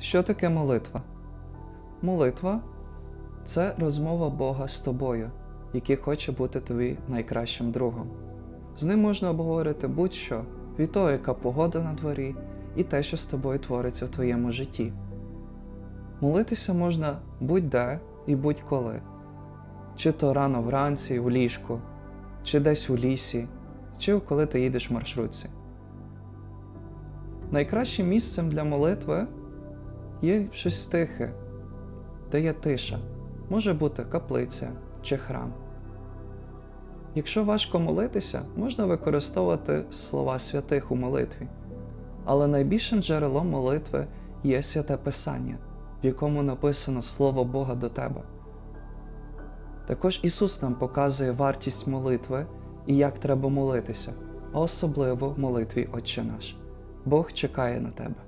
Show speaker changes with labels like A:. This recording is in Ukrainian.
A: Що таке молитва? Молитва це розмова Бога з тобою, який хоче бути тобі найкращим другом. З ним можна обговорити будь-що, від того, яка погода на дворі, і те, що з тобою твориться в твоєму житті. Молитися можна будь-де і будь-коли, чи то рано вранці у ліжку, чи десь у лісі, чи коли ти їдеш в маршрутці. Найкращим місцем для молитви є щось тихе, де є тиша. Може бути каплиця чи храм. Якщо важко молитися, можна використовувати слова святих у молитві. Але найбільшим джерелом молитви є святе Писання, в якому написано Слово Бога до тебе. Також Ісус нам показує вартість молитви і як треба молитися, а особливо в молитві Отче наш. Бог чекає на тебе.